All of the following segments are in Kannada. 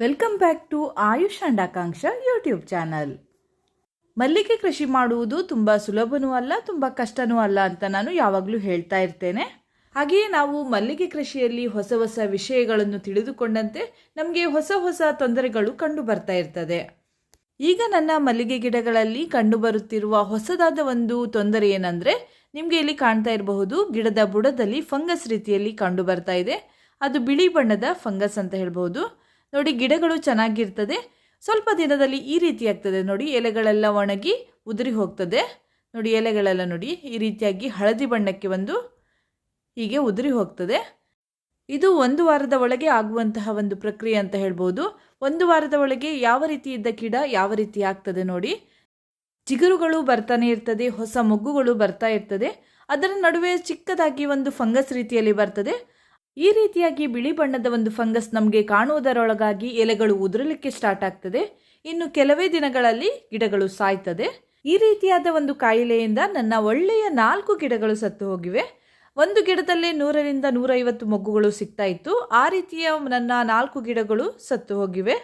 Welcome back to Ayush and Akanksha YouTube channel ಮಲ್ಲಿಗೆ ಕೃಷಿ ಮಾಡುವುದು ತುಂಬ ಸುಲಭನೂ ಅಲ್ಲ, ತುಂಬ ಕಷ್ಟನೂ ಅಲ್ಲ ಅಂತ ನಾನು ಯಾವಾಗಲೂ ಹೇಳ್ತಾ ಇರ್ತೇನೆ. ಹಾಗೆಯೇ ನಾವು ಮಲ್ಲಿಗೆ ಕೃಷಿಯಲ್ಲಿ ಹೊಸ ಹೊಸ ವಿಷಯಗಳನ್ನು ತಿಳಿದುಕೊಂಡಂತೆ ನಮಗೆ ಹೊಸ ಹೊಸ ತೊಂದರೆಗಳು ಕಂಡು ಬರ್ತಾ ಇರ್ತದೆ. ಈಗ ನನ್ನ ಮಲ್ಲಿಗೆ ಗಿಡಗಳಲ್ಲಿ ಕಂಡುಬರುತ್ತಿರುವ ಹೊಸದಾದ ಒಂದು ತೊಂದರೆ ಏನಂದರೆ, ನಿಮಗೆ ಇಲ್ಲಿ ಕಾಣ್ತಾ ಇರಬಹುದು, ಗಿಡದ ಬುಡದಲ್ಲಿ ಫಂಗಸ್ ರೀತಿಯಲ್ಲಿ ಕಂಡು ಬರ್ತಾ ಇದೆ. ಅದು ಬಿಳಿ ಬಣ್ಣದ ಫಂಗಸ್ ಅಂತ ಹೇಳ್ಬಹುದು. ನೋಡಿ ಗಿಡಗಳು ಚೆನ್ನಾಗಿರ್ತದೆ. ಸ್ವಲ್ಪ ದಿನದಲ್ಲಿ ಈ ರೀತಿ ಆಗ್ತದೆ. ನೋಡಿ ಎಲೆಗಳೆಲ್ಲ ಒಣಗಿ ಉದುರಿ ಹೋಗ್ತದೆ. ನೋಡಿ ಎಲೆಗಳೆಲ್ಲ ನೋಡಿ ಈ ರೀತಿಯಾಗಿ ಹಳದಿ ಬಣ್ಣಕ್ಕೆ ಒಂದು ಹೀಗೆ ಉದುರಿ ಹೋಗ್ತದೆ. ಇದು ಒಂದು ವಾರದ ಒಳಗೆ ಆಗುವಂತಹ ಒಂದು ಪ್ರಕ್ರಿಯೆ ಅಂತ ಹೇಳ್ಬೋದು. ಒಂದು ವಾರದ ಒಳಗೆ ಯಾವ ರೀತಿ ಇದ್ದ ಗಿಡ ಯಾವ ರೀತಿ ಆಗ್ತದೆ ನೋಡಿ. ಚಿಗುರುಗಳು ಬರ್ತಾನೆ ಇರ್ತದೆ. ಹೊಸ ಮೊಗ್ಗುಗಳು ಬರ್ತಾ ಇರ್ತದೆ. ಅದರ ನಡುವೆ ಚಿಕ್ಕದಾಗಿ ಒಂದು ಫಂಗಸ್ ರೀತಿಯಲ್ಲಿ ಬರ್ತದೆ. ಈ ರೀತಿಯಾಗಿ ಬಿಳಿ ಬಣ್ಣದ ಒಂದು ಫಂಗಸ್ ನಮಗೆ ಕಾಣುವುದರೊಳಗಾಗಿ ಎಲೆಗಳು ಉದುರಲಿಕ್ಕೆ ಸ್ಟಾರ್ಟ್ ಆಗ್ತದೆ. ಇನ್ನು ಕೆಲವೇ ದಿನಗಳಲ್ಲಿ ಗಿಡಗಳು ಸಾಯ್ತದೆ. ಈ ರೀತಿಯಾದ ಒಂದು ಕಾಯಿಲೆಯಿಂದ ನನ್ನ ಒಳ್ಳೆಯ ನಾಲ್ಕು ಗಿಡಗಳು ಸತ್ತು ಹೋಗಿವೆ. ಒಂದು ಗಿಡದಲ್ಲೇ ನೂರರಿಂದ ನೂರೈವತ್ತು ಮೊಗ್ಗುಗಳು ಸಿಗ್ತಾ ಇತ್ತು. ಆ ರೀತಿಯ ನನ್ನ ನಾಲ್ಕು ಗಿಡಗಳು ಸತ್ತು ಹೋಗಿವೆ.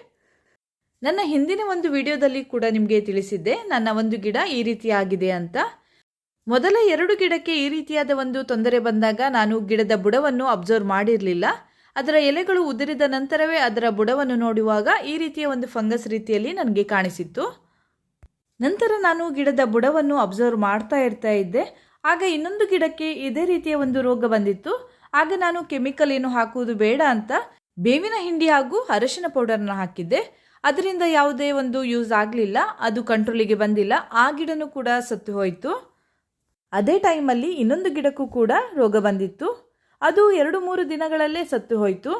ನನ್ನ ಹಿಂದಿನ ಒಂದು ವಿಡಿಯೋದಲ್ಲಿ ಕೂಡ ನಿಮಗೆ ತಿಳಿಸಿದ್ದೆ, ನನ್ನ ಒಂದು ಗಿಡ ಈ ರೀತಿ ಆಗಿದೆ ಅಂತ. ಮೊದಲ ಎರಡು ಗಿಡಕ್ಕೆ ಈ ರೀತಿಯಾದ ಒಂದು ತೊಂದರೆ ಬಂದಾಗ ನಾನು ಗಿಡದ ಬುಡವನ್ನು ಅಬ್ಸರ್ವ್ ಮಾಡಿರಲಿಲ್ಲ. ಅದರ ಎಲೆಗಳು ಉದುರಿದ ನಂತರವೇ ಅದರ ಬುಡವನ್ನು ನೋಡುವಾಗ ಈ ರೀತಿಯ ಒಂದು ಫಂಗಸ್ ರೀತಿಯಲ್ಲಿ ನನಗೆ ಕಾಣಿಸಿತ್ತು. ನಂತರ ನಾನು ಗಿಡದ ಬುಡವನ್ನು ಅಬ್ಸರ್ವ್ ಮಾಡ್ತಾ ಇರ್ತಾ ಇದ್ದೆ. ಆಗ ಇನ್ನೊಂದು ಗಿಡಕ್ಕೆ ಇದೇ ರೀತಿಯ ಒಂದು ರೋಗ ಬಂದಿತ್ತು. ಆಗ ನಾನು ಕೆಮಿಕಲ್ ಏನು ಹಾಕುವುದು ಬೇಡ ಅಂತ ಬೇವಿನ ಹಿಂಡಿ ಹಾಗೂ ಅರಶಿನ ಪೌಡರ್ನ ಹಾಕಿದ್ದೆ. ಅದರಿಂದ ಯಾವುದೇ ಒಂದು ಯೂಸ್ ಆಗಲಿಲ್ಲ. ಅದು ಕಂಟ್ರೋಲಿಗೆ ಬಂದಿಲ್ಲ. ಆ ಗಿಡನೂ ಕೂಡ ಸತ್ತು ಹೋಯಿತು. ಅದೇ ಟೈಮಲ್ಲಿ ಇನ್ನೊಂದು ಗಿಡಕ್ಕೂ ಕೂಡ ರೋಗ ಬಂದಿತ್ತು. ಅದು ಎರಡು ಮೂರು ದಿನಗಳಲ್ಲೇ ಸತ್ತು ಹೋಯಿತು.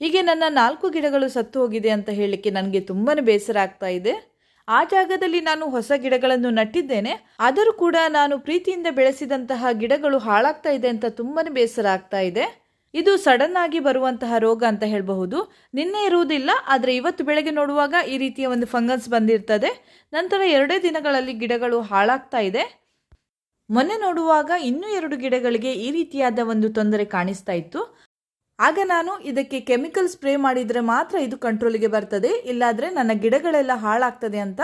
ಹೀಗೆ ನನ್ನ ನಾಲ್ಕು ಗಿಡಗಳು ಸತ್ತು ಹೋಗಿದೆ ಅಂತ ಹೇಳಲಿಕ್ಕೆ ನನಗೆ ತುಂಬಾ ಬೇಸರ ಆಗ್ತಾ ಇದೆ. ಆ ಜಾಗದಲ್ಲಿ ನಾನು ಹೊಸ ಗಿಡಗಳನ್ನು ನಟ್ಟಿದ್ದೇನೆ. ಆದರೂ ಕೂಡ ನಾನು ಪ್ರೀತಿಯಿಂದ ಬೆಳೆಸಿದಂತಹ ಗಿಡಗಳು ಹಾಳಾಗ್ತಾ ಇದೆ ಅಂತ ತುಂಬಾ ಬೇಸರ ಆಗ್ತಾ ಇದೆ. ಇದು ಸಡನ್ ಆಗಿ ಬರುವಂತಹ ರೋಗ ಅಂತ ಹೇಳಬಹುದು. ನಿನ್ನೆ ಇರುವುದಿಲ್ಲ, ಆದರೆ ಇವತ್ತು ಬೆಳಗ್ಗೆ ನೋಡುವಾಗ ಈ ರೀತಿಯ ಒಂದು ಫಂಗಸ್ ಬಂದಿರ್ತದೆ. ನಂತರ ಎರಡೇ ದಿನಗಳಲ್ಲಿ ಗಿಡಗಳು ಹಾಳಾಗ್ತಾ ಇದೆ. ಮೊನ್ನೆ ನೋಡುವಾಗ ಇನ್ನೂ ಎರಡು ಗಿಡಗಳಿಗೆ ಈ ರೀತಿಯಾದ ಒಂದು ತೊಂದರೆ ಕಾಣಿಸ್ತಾ ಇತ್ತು. ಆಗ ನಾನು ಇದಕ್ಕೆ ಕೆಮಿಕಲ್ ಸ್ಪ್ರೇ ಮಾಡಿದರೆ ಮಾತ್ರ ಇದು ಕಂಟ್ರೋಲಿಗೆ ಬರ್ತದೆ, ಇಲ್ಲಾದರೆ ನನ್ನ ಗಿಡಗಳೆಲ್ಲ ಹಾಳಾಗ್ತದೆ ಅಂತ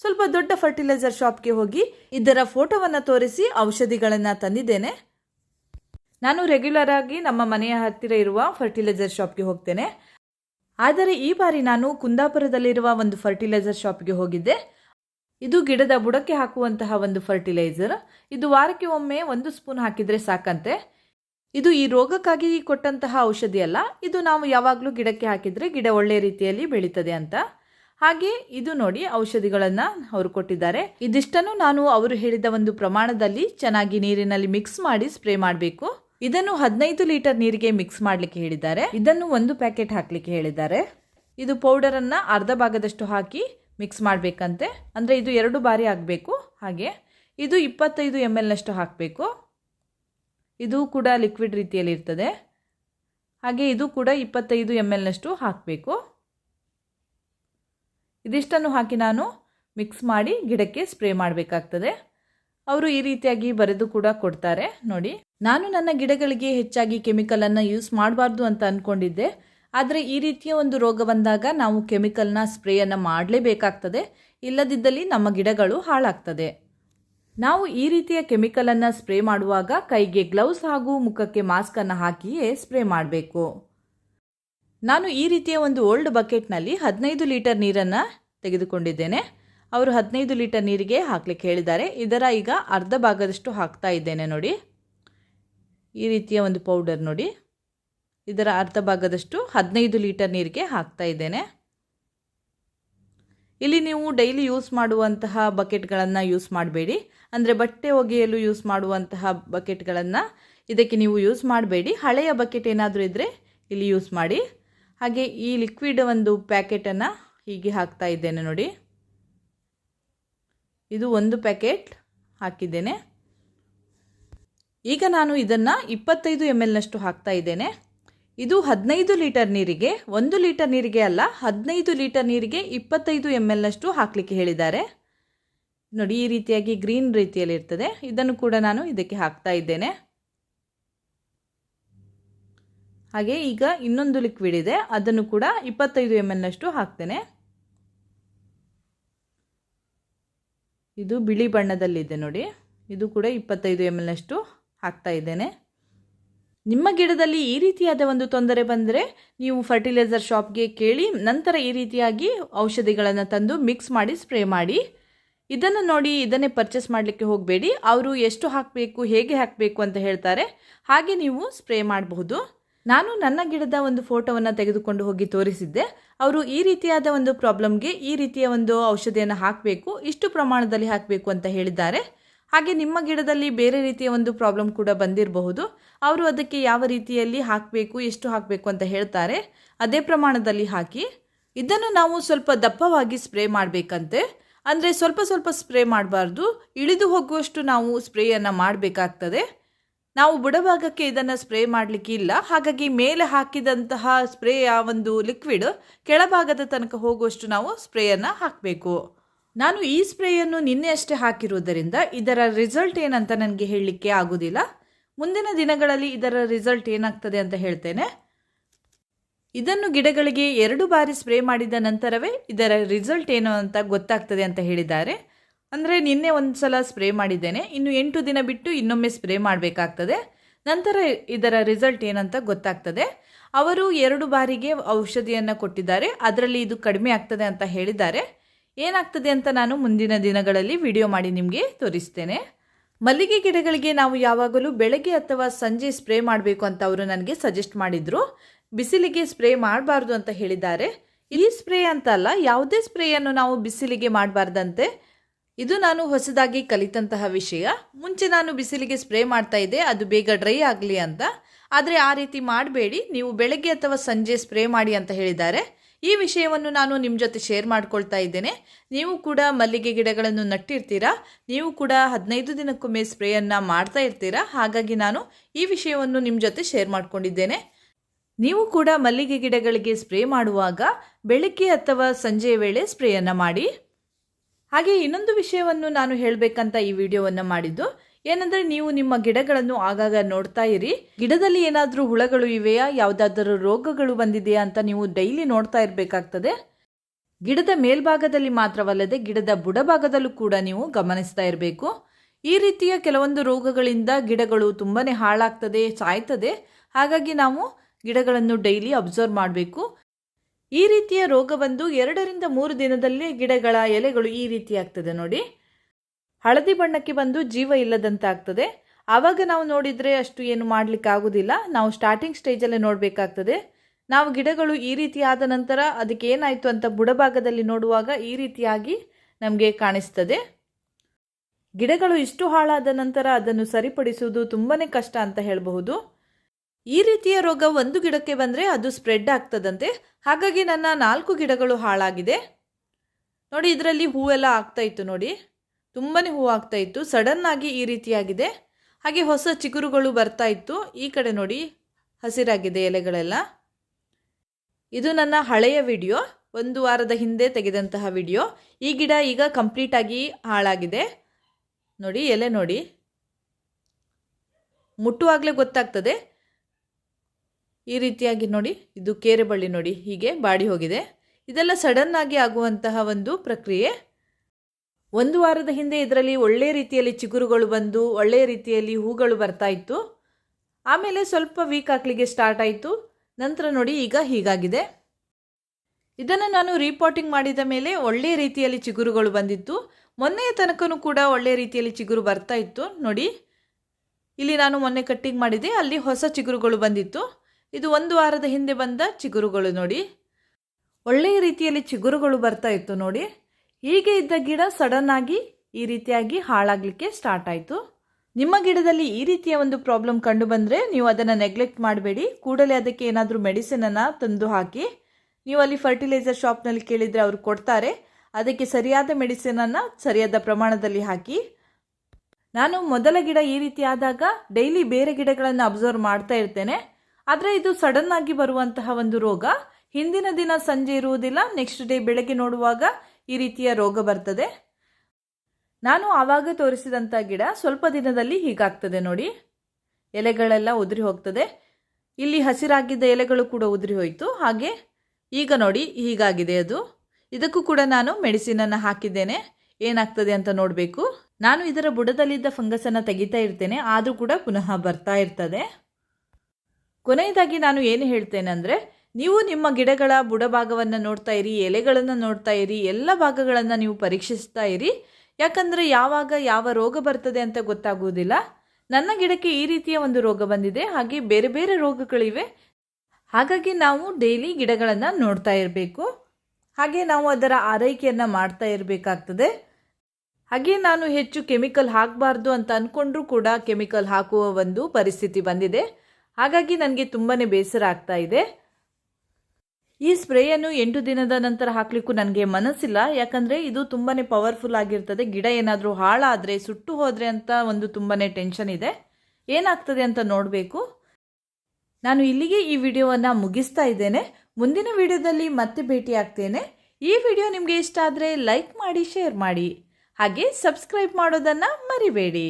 ಸ್ವಲ್ಪ ದೊಡ್ಡ ಫರ್ಟಿಲೈಸರ್ ಶಾಪ್ಗೆ ಹೋಗಿ ಇದರ ಫೋಟೋವನ್ನು ತೋರಿಸಿ ಔಷಧಿಗಳನ್ನು ತಂದಿದ್ದೇನೆ. ನಾನು ರೆಗ್ಯುಲರ್ ಆಗಿ ನಮ್ಮ ಮನೆಯ ಹತ್ತಿರ ಇರುವ ಫರ್ಟಿಲೈಸರ್ ಶಾಪ್ಗೆ ಹೋಗ್ತೇನೆ. ಆದರೆ ಈ ಬಾರಿ ನಾನು ಕುಂದಾಪುರದಲ್ಲಿರುವ ಒಂದು ಫರ್ಟಿಲೈಸರ್ ಶಾಪ್ಗೆ ಹೋಗಿದ್ದೆ. ಇದು ಗಿಡದ ಬುಡಕ್ಕೆ ಹಾಕುವಂತಹ ಒಂದು ಫರ್ಟಿಲೈಸರ್ ಇದು ವಾರಕ್ಕೆ ಒಮ್ಮೆ ಒಂದು ಸ್ಪೂನ್ ಹಾಕಿದರೆ ಸಾಕಂತೆ. ಇದು ಈ ರೋಗಕ್ಕಾಗಿ ಕೊಟ್ಟಂತಹ ಔಷಧಿ ಅಲ್ಲ. ಇದು ನಾವು ಯಾವಾಗಲೂ ಗಿಡಕ್ಕೆ ಹಾಕಿದರೆ ಗಿಡ ಒಳ್ಳೆ ರೀತಿಯಲ್ಲಿ ಬೆಳೀತದೆ ಅಂತ. ಹಾಗೆ ಇದು ನೋಡಿ ಔಷಧಿಗಳನ್ನು ಅವರು ಕೊಟ್ಟಿದ್ದಾರೆ. ಇದಿಷ್ಟನ್ನು ನಾನು ಅವರು ಹೇಳಿದ ಒಂದು ಪ್ರಮಾಣದಲ್ಲಿ ಚೆನ್ನಾಗಿ ನೀರಿನಲ್ಲಿ ಮಿಕ್ಸ್ ಮಾಡಿ ಸ್ಪ್ರೇ ಮಾಡಬೇಕು. ಇದನ್ನು ಹದಿನೈದು ಲೀಟರ್ ನೀರಿಗೆ ಮಿಕ್ಸ್ ಮಾಡಲಿಕ್ಕೆ ಹೇಳಿದ್ದಾರೆ. ಇದನ್ನು ಒಂದು ಪ್ಯಾಕೆಟ್ ಹಾಕಲಿಕ್ಕೆ ಹೇಳಿದ್ದಾರೆ. ಇದು ಪೌಡರನ್ನು ಅರ್ಧ ಭಾಗದಷ್ಟು ಹಾಕಿ ಮಿಕ್ಸ್ ಮಾಡಬೇಕಂತೆ. ಅಂದರೆ ಇದು ಎರಡು ಬಾರಿ ಆಗಬೇಕು ಹಾಗೆ ಇದು ಇಪ್ಪತ್ತೈದು ಎಂ ಎಲ್ನಷ್ಟು ಹಾಕಬೇಕು. ಇದು ಕೂಡ ಲಿಕ್ವಿಡ್ ರೀತಿಯಲ್ಲಿ ಇರ್ತದೆ. ಹಾಗೆ ಇದು ಕೂಡ ಇಪ್ಪತ್ತೈದು ಎಂ ಎಲ್ನಷ್ಟು ಹಾಕಬೇಕು. ಇದಿಷ್ಟನ್ನು ಹಾಕಿ ನಾನು ಮಿಕ್ಸ್ ಮಾಡಿ ಗಿಡಕ್ಕೆ ಸ್ಪ್ರೇ ಮಾಡಬೇಕಾಗ್ತದೆ. ಅವರು ಈ ರೀತಿಯಾಗಿ ಬರೆದು ಕೂಡ ಕೊಡ್ತಾರೆ. ನೋಡಿ, ನಾನು ನನ್ನ ಗಿಡಗಳಿಗೆ ಹೆಚ್ಚಾಗಿ ಕೆಮಿಕಲನ್ನು ಯೂಸ್ ಮಾಡಬಾರ್ದು ಅಂತ ಅಂದ್ಕೊಂಡಿದ್ದೆ ಆದರೆ ಈ ರೀತಿಯ ಒಂದು ರೋಗ ಬಂದಾಗ ನಾವು ಕೆಮಿಕಲ್ನ ಸ್ಪ್ರೇಯನ್ನು ಮಾಡಲೇಬೇಕಾಗ್ತದೆ. ಇಲ್ಲದಿದ್ದಲ್ಲಿ ನಮ್ಮ ಗಿಡಗಳು ಹಾಳಾಗ್ತದೆ. ನಾವು ಈ ರೀತಿಯ ಕೆಮಿಕಲನ್ನು ಸ್ಪ್ರೇ ಮಾಡುವಾಗ ಕೈಗೆ ಗ್ಲೌಸ್ ಹಾಗೂ ಮುಖಕ್ಕೆ ಮಾಸ್ಕನ್ನು ಹಾಕಿಯೇ ಸ್ಪ್ರೇ ಮಾಡಬೇಕು. ನಾನು ಈ ರೀತಿಯ ಒಂದು ಓಲ್ಡ್ ಬಕೆಟ್ನಲ್ಲಿ ಹದಿನೈದು ಲೀಟರ್ ನೀರನ್ನು ತೆಗೆದುಕೊಂಡಿದ್ದೇನೆ. ಅವರು ಹದಿನೈದು ಲೀಟರ್ ನೀರಿಗೆ ಹಾಕ್ಲಿಕ್ಕೆ ಹೇಳಿದ್ದಾರೆ. ಇದರ ಈಗ ಅರ್ಧ ಭಾಗದಷ್ಟು ಹಾಕ್ತಾ ಇದ್ದೇನೆ ನೋಡಿ. ಈ ರೀತಿಯ ಒಂದು ಪೌಡರ್ ನೋಡಿ. ಇದರ ಅರ್ಧ ಭಾಗದಷ್ಟು ಹದಿನೈದು ಲೀಟರ್ ನೀರಿಗೆ ಹಾಕ್ತಾ ಇದ್ದೇನೆ. ಇಲ್ಲಿ ನೀವು ಡೈಲಿ ಯೂಸ್ ಮಾಡುವಂತಹ ಬಕೆಟ್ಗಳನ್ನು ಯೂಸ್ ಮಾಡಬೇಡಿ. ಅಂದರೆ ಬಟ್ಟೆ ಒಗೆಯಲು ಯೂಸ್ ಮಾಡುವಂತಹ ಬಕೆಟ್ಗಳನ್ನು ಇದಕ್ಕೆ ನೀವು ಯೂಸ್ ಮಾಡಬೇಡಿ. ಹಳೆಯ ಬಕೆಟ್ ಏನಾದರೂ ಇದ್ದರೆ ಇಲ್ಲಿ ಯೂಸ್ ಮಾಡಿ. ಹಾಗೆ ಈ ಲಿಕ್ವಿಡ್ ಒಂದು ಪ್ಯಾಕೆಟನ್ನು ಹೀಗೆ ಹಾಕ್ತಾ ಇದ್ದೇನೆ ನೋಡಿ. ಇದು ಒಂದು ಪ್ಯಾಕೆಟ್ ಹಾಕಿದ್ದೇನೆ. ಈಗ ನಾನು ಇದನ್ನು ಇಪ್ಪತ್ತೈದು ಎಂ ಎಲ್ನಷ್ಟು ಹಾಕ್ತಾ ಇದ್ದೇನೆ. ಇದು ಹದಿನೈದು ಲೀಟರ್ ನೀರಿಗೆ, ಒಂದು ಲೀಟರ್ ನೀರಿಗೆ ಅಲ್ಲ, ಹದಿನೈದು ಲೀಟರ್ ನೀರಿಗೆ ಇಪ್ಪತ್ತೈದು ಎಂ ಎಲ್ನಷ್ಟು ಹಾಕಲಿಕ್ಕೆ ಹೇಳಿದ್ದಾರೆ. ನೋಡಿ, ಈ ರೀತಿಯಾಗಿ ಗ್ರೀನ್ ರೀತಿಯಲ್ಲಿ ಇರ್ತದೆ. ಇದನ್ನು ಕೂಡ ನಾನು ಇದಕ್ಕೆ ಹಾಕ್ತಾ ಇದ್ದೇನೆ. ಹಾಗೆ ಈಗ ಇನ್ನೊಂದು ಲಿಕ್ವಿಡ್ ಇದೆ. ಅದನ್ನು ಕೂಡ ಇಪ್ಪತ್ತೈದು ಎಂ ಎಲ್ನಷ್ಟು ಹಾಕ್ತೇನೆ. ಇದು ಬಿಳಿ ಬಣ್ಣದಲ್ಲಿದೆ ನೋಡಿ. ಇದು ಕೂಡ ಇಪ್ಪತ್ತೈದು ಎಂ ಎಲ್ನಷ್ಟು ಹಾಕ್ತಾ ಇದ್ದೇನೆ. ನಿಮ್ಮ ಗಿಡದಲ್ಲಿ ಈ ರೀತಿಯಾದ ಒಂದು ತೊಂದರೆ ಬಂದರೆ ನೀವು ಫರ್ಟಿಲೈಸರ್ ಶಾಪ್ಗೆ ಕೇಳಿ, ನಂತರ ಈ ರೀತಿಯಾಗಿ ಔಷಧಿಗಳನ್ನು ತಂದು ಮಿಕ್ಸ್ ಮಾಡಿ ಸ್ಪ್ರೇ ಮಾಡಿ. ಇದನ್ನು ನೋಡಿ ಇದನ್ನೇ ಪರ್ಚೇಸ್ ಮಾಡಲಿಕ್ಕೆ ಹೋಗಬೇಡಿ. ಅವರು ಎಷ್ಟು ಹಾಕಬೇಕು, ಹೇಗೆ ಹಾಕಬೇಕು ಅಂತ ಹೇಳ್ತಾರೆ. ಹಾಗೆ ನೀವು ಸ್ಪ್ರೇ ಮಾಡಬಹುದು. ನಾನು ನನ್ನ ಗಿಡದ ಒಂದು ಫೋಟೋವನ್ನು ತೆಗೆದುಕೊಂಡು ಹೋಗಿ ತೋರಿಸಿದ್ದೆ. ಅವರು ಈ ರೀತಿಯಾದ ಒಂದು ಪ್ರಾಬ್ಲಮ್ಗೆ ಈ ರೀತಿಯ ಒಂದು ಔಷಧಿಯನ್ನು ಹಾಕಬೇಕು, ಇಷ್ಟು ಪ್ರಮಾಣದಲ್ಲಿ ಹಾಕಬೇಕು ಅಂತ ಹೇಳಿದ್ದಾರೆ. ಹಾಗೆ ನಿಮ್ಮ ಗಿಡದಲ್ಲಿ ಬೇರೆ ರೀತಿಯ ಒಂದು ಪ್ರಾಬ್ಲಮ್ ಕೂಡ ಬಂದಿರಬಹುದು. ಅವರು ಅದಕ್ಕೆ ಯಾವ ರೀತಿಯಲ್ಲಿ ಹಾಕಬೇಕು, ಎಷ್ಟು ಹಾಕಬೇಕು ಅಂತ ಹೇಳ್ತಾರೆ. ಅದೇ ಪ್ರಮಾಣದಲ್ಲಿ ಹಾಕಿ, ಇದನ್ನು ನಾವು ಸ್ವಲ್ಪ ದಪ್ಪವಾಗಿ ಸ್ಪ್ರೇ ಮಾಡಬೇಕಂತೆ. ಅಂದರೆ ಸ್ವಲ್ಪ ಸ್ವಲ್ಪ ಸ್ಪ್ರೇ ಮಾಡಬಾರ್ದು. ಇಳಿದು ಹೋಗುವಷ್ಟು ನಾವು ಸ್ಪ್ರೇಯನ್ನು ಮಾಡಬೇಕಾಗ್ತದೆ. ನಾವು ಬುಡಭಾಗಕ್ಕೆ ಇದನ್ನು ಸ್ಪ್ರೇ ಮಾಡಲಿಕ್ಕೆ ಇಲ್ಲ. ಹಾಗಾಗಿ ಮೇಲೆ ಹಾಕಿದಂತಹ ಸ್ಪ್ರೇಯ ಒಂದು ಲಿಕ್ವಿಡ್ ಕೆಳಭಾಗದ ತನಕ ಹೋಗುವಷ್ಟು ನಾವು ಸ್ಪ್ರೇಯನ್ನು ಹಾಕಬೇಕು. ನಾನು ಈ ಸ್ಪ್ರೇಯನ್ನು ನಿನ್ನೆ ಅಷ್ಟೇ ಹಾಕಿರುವುದರಿಂದ ಇದರ ರಿಸಲ್ಟ್ ಏನಂತ ನನಗೆ ಹೇಳಲಿಕ್ಕೆ ಆಗೋದಿಲ್ಲ. ಮುಂದಿನ ದಿನಗಳಲ್ಲಿ ಇದರ ರಿಸಲ್ಟ್ ಏನಾಗ್ತದೆ ಅಂತ ಹೇಳ್ತೇನೆ. ಇದನ್ನು ಗಿಡಗಳಿಗೆ ಎರಡು ಬಾರಿ ಸ್ಪ್ರೇ ಮಾಡಿದ ನಂತರವೇ ಇದರ ರಿಸಲ್ಟ್ ಏನು ಅಂತ ಗೊತ್ತಾಗ್ತದೆ ಅಂತ ಹೇಳಿದ್ದಾರೆ. ಅಂದರೆ ನಿನ್ನೆ ಒಂದು ಸಲ ಸ್ಪ್ರೇ ಮಾಡಿದ್ದೇನೆ. ಇನ್ನು ಎಂಟು ದಿನ ಬಿಟ್ಟು ಇನ್ನೊಮ್ಮೆ ಸ್ಪ್ರೇ ಮಾಡಬೇಕಾಗ್ತದೆ. ನಂತರ ಇದರ ರಿಸಲ್ಟ್ ಏನಂತ ಗೊತ್ತಾಗ್ತದೆ. ಅವರು ಎರಡು ಬಾರಿಗೆ ಔಷಧಿಯನ್ನು ಕೊಟ್ಟಿದ್ದಾರೆ. ಅದರಲ್ಲಿ ಇದು ಕಡಿಮೆ ಆಗ್ತದೆ ಅಂತ ಹೇಳಿದ್ದಾರೆ. ಏನಾಗ್ತದೆ ಅಂತ ನಾನು ಮುಂದಿನ ದಿನಗಳಲ್ಲಿ ವಿಡಿಯೋ ಮಾಡಿ ನಿಮಗೆ ತೋರಿಸ್ತೇನೆ. ಮಲ್ಲಿಗೆ ಗಿಡಗಳಿಗೆ ನಾವು ಯಾವಾಗಲೂ ಬೆಳಗ್ಗೆ ಅಥವಾ ಸಂಜೆ ಸ್ಪ್ರೇ ಮಾಡಬೇಕು ಅಂತ ಅವರು ನನಗೆ ಸಜೆಸ್ಟ್ ಮಾಡಿದರು. ಬಿಸಿಲಿಗೆ ಸ್ಪ್ರೇ ಮಾಡಬಾರ್ದು ಅಂತ ಹೇಳಿದ್ದಾರೆ. ಈ ಸ್ಪ್ರೇ ಅಂತ ಅಲ್ಲ, ಯಾವುದೇ ಸ್ಪ್ರೇಯನ್ನು ನಾವು ಬಿಸಿಲಿಗೆ ಮಾಡಬಾರ್ದಂತೆ. ಇದು ನಾನು ಹೊಸದಾಗಿ ಕಲಿತಂತಹ ವಿಷಯ. ಮುಂಚೆ ನಾನು ಬಿಸಿಲಿಗೆ ಸ್ಪ್ರೇ ಮಾಡ್ತಾ ಇದ್ದೆ, ಅದು ಬೇಗ ಡ್ರೈ ಆಗಲಿ ಅಂತ. ಆದರೆ ಆ ರೀತಿ ಮಾಡಬೇಡಿ, ನೀವು ಬೆಳಗ್ಗೆ ಅಥವಾ ಸಂಜೆ ಸ್ಪ್ರೇ ಮಾಡಿ ಅಂತ ಹೇಳಿದ್ದಾರೆ. ಈ ವಿಷಯವನ್ನು ನಾನು ನಿಮ್ಮ ಜೊತೆ ಶೇರ್ ಮಾಡ್ಕೊಳ್ತಾ ಇದ್ದೇನೆ. ನೀವು ಕೂಡ ಮಲ್ಲಿಗೆ ಗಿಡಗಳನ್ನು ನಟ್ಟಿರ್ತೀರಾ? ನೀವು ಕೂಡ ಹದಿನೈದು ದಿನಕ್ಕೊಮ್ಮೆ ಸ್ಪ್ರೇಯನ್ನು ಮಾಡ್ತಾ ಇರ್ತೀರಾ? ಹಾಗಾಗಿ ನಾನು ಈ ವಿಷಯವನ್ನು ನಿಮ್ಮ ಜೊತೆ ಶೇರ್ ಮಾಡ್ಕೊಂಡಿದ್ದೇನೆ. ನೀವು ಕೂಡ ಮಲ್ಲಿಗೆ ಗಿಡಗಳಿಗೆ ಸ್ಪ್ರೇ ಮಾಡುವಾಗ ಬೆಳಗ್ಗೆ ಅಥವಾ ಸಂಜೆಯ ವೇಳೆ ಸ್ಪ್ರೇಯನ್ನು ಮಾಡಿ. ಹಾಗೆ ಇನ್ನೊಂದು ವಿಷಯವನ್ನು ನಾನು ಹೇಳಬೇಕಂತ ಈ ವಿಡಿಯೋವನ್ನು ಮಾಡಿದ್ದು ಏನಂದರೆ ನೀವು ನಿಮ್ಮ ಗಿಡಗಳನ್ನು ಆಗಾಗ ನೋಡ್ತಾ ಇರಿ. ಗಿಡದಲ್ಲಿ ಏನಾದರೂ ಹುಳಗಳು ಇವೆಯಾ? ಯಾವುದಾದರೂ ರೋಗಗಳು ಬಂದಿದೆಯಾ ಅಂತ ನೀವು ಡೈಲಿ ನೋಡ್ತಾ ಇರಬೇಕಾಗ್ತದೆ. ಗಿಡದ ಮೇಲ್ಭಾಗದಲ್ಲಿ ಮಾತ್ರವಲ್ಲದೆ ಗಿಡದ ಬುಡಭಾಗದಲ್ಲೂ ಕೂಡ ನೀವು ಗಮನಿಸ್ತಾ ಇರಬೇಕು. ಈ ರೀತಿಯ ಕೆಲವೊಂದು ರೋಗಗಳಿಂದ ಗಿಡಗಳು ತುಂಬಾ ಹಾಳಾಗ್ತದೆ, ಸಾಯ್ತದೆ. ಹಾಗಾಗಿ ನಾವು ಗಿಡಗಳನ್ನು ಡೈಲಿ ಅಬ್ಸರ್ವ್ ಮಾಡಬೇಕು. ಈ ರೀತಿಯ ರೋಗ ಬಂದು ಎರಡರಿಂದ ಮೂರು ದಿನದಲ್ಲಿ ಗಿಡಗಳ ಎಲೆಗಳು ಈ ರೀತಿ ಆಗ್ತದೆ ನೋಡಿ. ಹಳದಿ ಬಣ್ಣಕ್ಕೆ ಬಂದು ಜೀವ ಇಲ್ಲದಂತಾಗ್ತದೆ. ಆವಾಗ ನಾವು ನೋಡಿದರೆ ಅಷ್ಟು ಏನು ಮಾಡಲಿಕ್ಕೆ ಆಗೋದಿಲ್ಲ ನಾವು ಸ್ಟಾರ್ಟಿಂಗ್ ಸ್ಟೇಜಲ್ಲೇ ನೋಡಬೇಕಾಗ್ತದೆ. ನಾವು ಗಿಡಗಳು ಈ ರೀತಿ ಆದ ನಂತರ ಅದಕ್ಕೆ ಏನಾಯಿತು ಅಂತ ಬುಡಭಾಗದಲ್ಲಿ ನೋಡುವಾಗ ಈ ರೀತಿಯಾಗಿ ನಮಗೆ ಕಾಣಿಸ್ತದೆ. ಗಿಡಗಳು ಇಷ್ಟು ಹಾಳಾದ ನಂತರ ಅದನ್ನು ಸರಿಪಡಿಸುವುದು ತುಂಬಾ ಕಷ್ಟ ಅಂತ ಹೇಳಬಹುದು. ಈ ರೀತಿಯ ರೋಗ ಒಂದು ಗಿಡಕ್ಕೆ ಬಂದರೆ ಅದು ಸ್ಪ್ರೆಡ್ ಆಗ್ತದಂತೆ. ಹಾಗಾಗಿ ನನ್ನ ನಾಲ್ಕು ಗಿಡಗಳು ಹಾಳಾಗಿದೆ. ನೋಡಿ, ಇದರಲ್ಲಿ ಹೂವೆಲ್ಲ ಆಗ್ತಾ ಇತ್ತು ನೋಡಿ. ತುಂಬಾ ಹೂವಾಗ್ತಾ ಇತ್ತು. ಸಡನ್ನಾಗಿ ಈ ರೀತಿಯಾಗಿದೆ. ಹಾಗೆ ಹೊಸ ಚಿಗುರುಗಳು ಬರ್ತಾ ಇತ್ತು. ಈ ಕಡೆ ನೋಡಿ ಹಸಿರಾಗಿದೆ ಎಲೆಗಳೆಲ್ಲ. ಇದು ನನ್ನ ಹಳೆಯ ವಿಡಿಯೋ. ಒಂದು ವಾರದ ಹಿಂದೆ ತೆಗೆದಂತಹ ವಿಡಿಯೋ. ಈ ಗಿಡ ಈಗ ಕಂಪ್ಲೀಟಾಗಿ ಹಾಳಾಗಿದೆ. ನೋಡಿ, ಎಲೆ ನೋಡಿ. ಮುಟ್ಟುವಾಗಲೇ ಗೊತ್ತಾಗ್ತದೆ. ಈ ರೀತಿಯಾಗಿ ನೋಡಿ. ಇದು ಕೇರೆ ಬಳ್ಳಿ ನೋಡಿ. ಹೀಗೆ ಬಾಡಿ ಹೋಗಿದೆ. ಇದೆಲ್ಲ ಸಡನ್ನಾಗಿ ಆಗಿ ಆಗುವಂತಹ ಒಂದು ಪ್ರಕ್ರಿಯೆ. ಒಂದು ವಾರದ ಹಿಂದೆ ಇದರಲ್ಲಿ ಒಳ್ಳೆಯ ರೀತಿಯಲ್ಲಿ ಚಿಗುರುಗಳು ಬಂದು ಒಳ್ಳೆಯ ರೀತಿಯಲ್ಲಿ ಹೂಗಳು ಬರ್ತಾ ಇತ್ತು. ಆಮೇಲೆ ಸ್ವಲ್ಪ ವೀಕ್ ಹಾಕ್ಲಿಕ್ಕೆ ಸ್ಟಾರ್ಟ್ ಆಯಿತು. ನಂತರ ನೋಡಿ ಈಗ ಹೀಗಾಗಿದೆ. ಇದನ್ನು ನಾನು ರೀಪೋರ್ಟಿಂಗ್ ಮಾಡಿದ ಮೇಲೆ ಒಳ್ಳೆಯ ರೀತಿಯಲ್ಲಿ ಚಿಗುರುಗಳು ಬಂದಿತ್ತು. ಮೊನ್ನೆಯ ತನಕನೂ ಕೂಡ ಒಳ್ಳೆಯ ರೀತಿಯಲ್ಲಿ ಚಿಗುರು ಬರ್ತಾ ಇತ್ತು. ನೋಡಿ, ಇಲ್ಲಿ ನಾನು ಮೊನ್ನೆ ಕಟ್ಟಿಂಗ್ ಮಾಡಿದೆ, ಅಲ್ಲಿ ಹೊಸ ಚಿಗುರುಗಳು ಬಂದಿತ್ತು. ಇದು ಒಂದು ವಾರದ ಹಿಂದೆ ಬಂದ ಚಿಗುರುಗಳು ನೋಡಿ. ಒಳ್ಳೆಯ ರೀತಿಯಲ್ಲಿ ಚಿಗುರುಗಳು ಬರ್ತಾ ಇತ್ತು ನೋಡಿ. ಹೀಗೆ ಇದ್ದ ಗಿಡ ಸಡನ್ ಆಗಿ ಈ ರೀತಿಯಾಗಿ ಹಾಳಾಗಲಿಕ್ಕೆ ಸ್ಟಾರ್ಟ್ ಆಯಿತು. ನಿಮ್ಮ ಗಿಡದಲ್ಲಿ ಈ ರೀತಿಯ ಒಂದು ಪ್ರಾಬ್ಲಮ್ ಕಂಡು ಬಂದರೆ ನೀವು ಅದನ್ನು ನೆಗ್ಲೆಕ್ಟ್ ಮಾಡಬೇಡಿ. ಕೂಡಲೇ ಅದಕ್ಕೆ ಏನಾದರೂ ಮೆಡಿಸಿನನ್ನು ತಂದು ಹಾಕಿ. ನೀವು ಅಲ್ಲಿ ಫರ್ಟಿಲೈಸರ್ ಶಾಪ್ನಲ್ಲಿ ಕೇಳಿದರೆ ಅವರು ಕೊಡ್ತಾರೆ. ಅದಕ್ಕೆ ಸರಿಯಾದ ಮೆಡಿಸಿನನ್ನು ಸರಿಯಾದ ಪ್ರಮಾಣದಲ್ಲಿ ಹಾಕಿ. ನಾನು ಮೊದಲ ಗಿಡ ಈ ರೀತಿ ಆದಾಗ ಡೈಲಿ ಬೇರೆ ಗಿಡಗಳನ್ನು ಅಬ್ಸರ್ವ್ ಮಾಡ್ತಾ ಇರ್ತೇನೆ. ಆದರೆ ಇದು ಸಡನ್ ಆಗಿ ಬರುವಂತಹ ಒಂದು ರೋಗ. ಹಿಂದಿನ ದಿನ ಸಂಜೆ ಇರುವುದಿಲ್ಲ ನೆಕ್ಸ್ಟ್ ಡೇ ಬೆಳಗ್ಗೆ ನೋಡುವಾಗ ಈ ರೀತಿಯ ರೋಗ ಬರ್ತದೆ. ನಾನು ಆವಾಗ ತೋರಿಸಿದಂಥ ಗಿಡ ಸ್ವಲ್ಪ ದಿನದಲ್ಲಿ ಹೀಗಾಗ್ತದೆ ನೋಡಿ. ಎಲೆಗಳೆಲ್ಲ ಉದುರಿ ಹೋಗ್ತದೆ. ಇಲ್ಲಿ ಹಸಿರಾಗಿದ್ದ ಎಲೆಗಳು ಕೂಡ ಉದುರಿ ಹೋಯಿತು. ಹಾಗೆ ಈಗ ನೋಡಿ ಹೀಗಾಗಿದೆ ಅದು. ಇದಕ್ಕೂ ಕೂಡ ನಾನು ಮೆಡಿಸಿನನ್ನು ಹಾಕಿದ್ದೇನೆ. ಏನಾಗ್ತದೆ ಅಂತ ನೋಡಬೇಕು. ನಾನು ಇದರ ಬುಡದಲ್ಲಿದ್ದ ಫಂಗಸನ್ನು ತೆಗಿತಾ ಇರ್ತೇನೆ. ಆದರೂ ಕೂಡ ಪುನಃ ಬರ್ತಾ ಇರ್ತದೆ. ಕೊನೆಯದಾಗಿ ನಾನು ಏನು ಹೇಳ್ತೇನೆ ಅಂದರೆ ನೀವು ನಿಮ್ಮ ಗಿಡಗಳ ಬುಡಭಾಗವನ್ನು ನೋಡ್ತಾ ಇರಿ, ಎಲೆಗಳನ್ನು ನೋಡ್ತಾ ಇರಿ, ಎಲ್ಲ ಭಾಗಗಳನ್ನು ನೀವು ಪರೀಕ್ಷಿಸ್ತಾ ಇರಿ. ಯಾಕಂದರೆ ಯಾವಾಗ ಯಾವ ರೋಗ ಬರ್ತದೆ ಅಂತ ಗೊತ್ತಾಗುವುದಿಲ್ಲ. ನನ್ನ ಗಿಡಕ್ಕೆ ಈ ರೀತಿಯ ಒಂದು ರೋಗ ಬಂದಿದೆ, ಹಾಗೆ ಬೇರೆ ಬೇರೆ ರೋಗಗಳಿವೆ. ಹಾಗಾಗಿ ನಾವು ಡೈಲಿ ಗಿಡಗಳನ್ನು ನೋಡ್ತಾ ಇರಬೇಕು. ಹಾಗೆ ನಾವು ಅದರ ಆರೈಕೆಯನ್ನು ಮಾಡ್ತಾ ಇರಬೇಕಾಗ್ತದೆ. ಹಾಗೆ ನಾನು ಹೆಚ್ಚು ಕೆಮಿಕಲ್ ಹಾಕಬಾರ್ದು ಅಂತ ಅಂದ್ಕೊಂಡ್ರೂ ಕೂಡ ಕೆಮಿಕಲ್ ಹಾಕುವ ಒಂದು ಪರಿಸ್ಥಿತಿ ಬಂದಿದೆ. ಹಾಗಾಗಿ ನನಗೆ ತುಂಬಾ ಬೇಸರ ಆಗ್ತಾ ಇದೆ. ಈ ಸ್ಪ್ರೇಯನ್ನು ಎಂಟು ದಿನದ ನಂತರ ಹಾಕಲಿಕ್ಕೂ ನನಗೆ ಮನಸ್ಸಿಲ್ಲ. ಯಾಕಂದರೆ ಇದು ತುಂಬಾ ಪವರ್ಫುಲ್ ಆಗಿರ್ತದೆ. ಗಿಡ ಏನಾದರೂ ಹಾಳಾದರೆ, ಸುಟ್ಟು ಹೋದರೆ ಅಂತ ಒಂದು ತುಂಬಾ ಟೆನ್ಷನ್ ಇದೆ. ಏನಾಗ್ತದೆ ಅಂತ ನೋಡಬೇಕು. ನಾನು ಇಲ್ಲಿಗೆ ಈ ವಿಡಿಯೋವನ್ನು ಮುಗಿಸ್ತಾ ಇದ್ದೇನೆ. ಮುಂದಿನ ವಿಡಿಯೋದಲ್ಲಿ ಮತ್ತೆ ಭೇಟಿ ಆಗ್ತೇನೆ ಈ ವಿಡಿಯೋ ನಿಮಗೆ ಇಷ್ಟ ಆದರೆ ಲೈಕ್ ಮಾಡಿ, ಶೇರ್ ಮಾಡಿ. ಹಾಗೆ ಸಬ್ಸ್ಕ್ರೈಬ್ ಮಾಡೋದನ್ನು ಮರಿಬೇಡಿ.